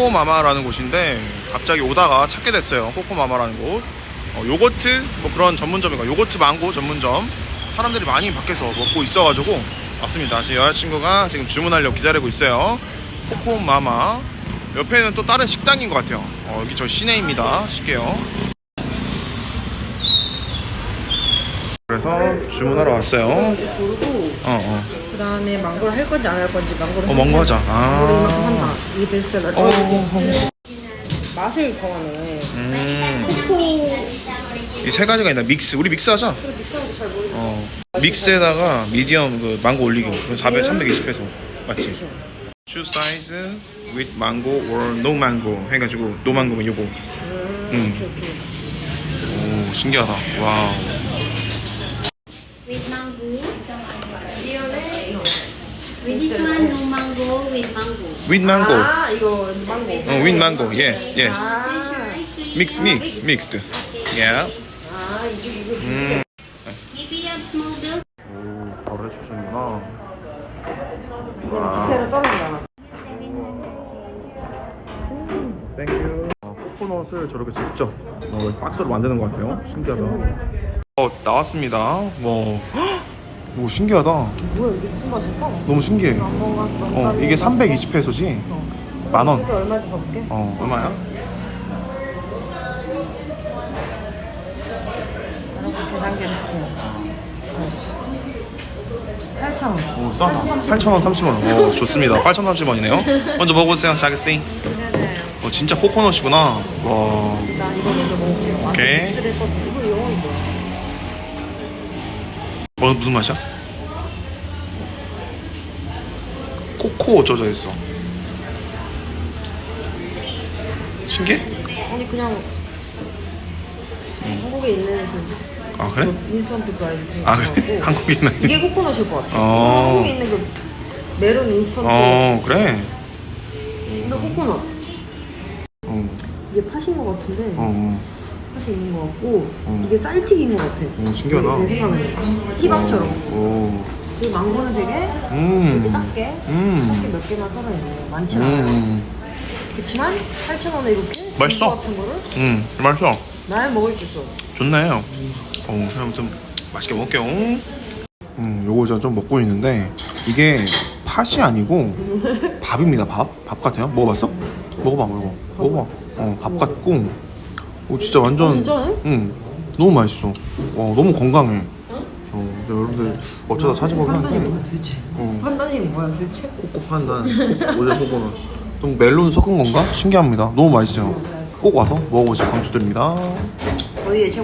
코코마마라는 곳인데 갑자기 오다가 찾게 됐어요. 코코마마라는 곳. 어, 요거트 뭐 그런 전문점인가 요거트 망고 전문점 사람들이 많이 밖에서 먹고 있어가지고 왔습니다. 제 여자친구가 지금 주문하려고 기다리고 있어요. 코코마마 옆에는 또 다른 식당인 것 같아요. 어, 여기 저 시내입니다. 시게요. 그래서 주문하러 왔어요. 어 어. 그 다음에 망고를 할 건지 안 할 건지 망고를 어 망고 하자. 망고를 이만큼 아. 한다 이게 베스트셀러 어. 맛을 더하네 음. 이 세 가지가 있나? 믹스. 우리 믹스 하자. 비싼 거잘 모르겠어 어. 믹스에다가 미디엄 그 망고 올리고. 400 320페소. 맞지? Choose size with mango or no mango 해 가지고 no mango면 요거. 음. 음. 오케이 오케이 오, 신기하다. 와우. With mango. With this one, no mango, with mango. with mango. 아 이거 망고 어, with mango. Yes, yes. 아, Mix mix mixed. Yeah. 아 이거 이거 음. If you have small bills, 오, 바로 해 주시는구나. 비슷해로 떨어진다 땡큐. 아, 코코넛을 저렇게 직접 어, 박스로 만드는 것 같아요. 신기하다. 어, 나왔습니다. 뭐, 오, 신기하다. 뭐야 이게 무슨 맛일까? 너무 신기해. 안 먹어봤어 어, 이게 320페소지? 만 원. 그래서 봐볼게 어, 얼마야? 여러분 계산기 주세요 8,000원 오, 싸다. 8,000원, 30원. 오, 좋습니다. 8,030원이네요. 먼저 먹어보세요, 자기씨. 어, 진짜 코코넛이구나. 와. 나 이거 먼저 먹을게요 오케이. 이거 영어이 뭐야? 뭐, 무슨 맛이야? 코코 어쩌져 있어. 신기해? 아니 그냥 한국에 있는 그 아, 그래? 인스턴트 그 아이스크림 아, 그래? 같고 한국에 있는. 이게 코코넛일 것 같아 어. 한국에 있는 그 메론 인스턴트 어, 그래? 근데 코코넛 어, 이게 팥인 것 같은데 어, 팥이 있는 것 같고 어. 이게 쌀튀기인 것 같아 어, 신기하다. 내 생각에 티밥처럼 오, 그리고 망고는 되게 음. 작게 음. 작게 몇 개나 썰어 있는 많지 않아 음, 그렇지만 8,000원에 이렇게 맛있어. 같은 거를 음, 맛있어. 날 먹을 수 있어 좋네요. 어, 그럼 좀 맛있게 먹을게요. 음, 요거 제가 좀 먹고 있는데 이게 팥이 아니고 밥입니다. 밥? 밥 같아요. 먹어봤어? 먹어봐, 먹어봐. 먹어봐. 어, 밥 같고. 오, 진짜 완전. 아, 진짜네? 응, 너무 맛있어. 어, 너무 건강해. 어, 근데 여러분들 어쩌다 찾은 거긴 판단이 한데. 어, 판단이 뭐야 도대체 코코 판단. 어제 보고는 좀 멜론 섞은 건가? 신기합니다. 너무 맛있어요. 꼭 와서 먹어보세요. 강추드립니다. 어디에 최고